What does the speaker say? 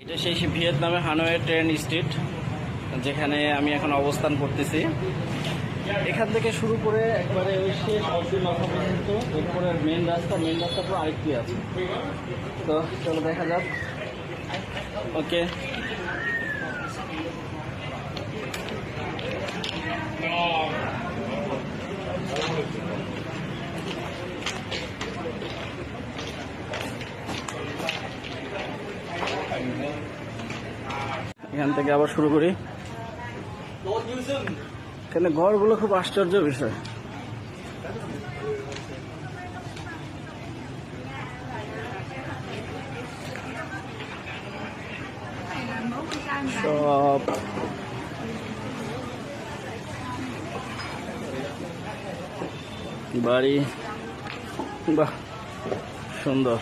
এটা সেই ভিয়েতনামে হানোয়ে train street, যেখানে আমি এখন অবস্থান করতেছি। এখান থেকে শুরু করে একবারে ওই শেষ অব্দি মাথা পর্যন্ত, এরপরে মেন রাস্তা মেন রাস্তা পুরো আরেকটি আছে। তো চলো দেখা যাক। ওকে এখান থেকে আবার শুরু করি। এখানে ঘরগুলো খুব আশ্চর্য বিষয়। সব। বাড়ি। বাহ সুন্দর।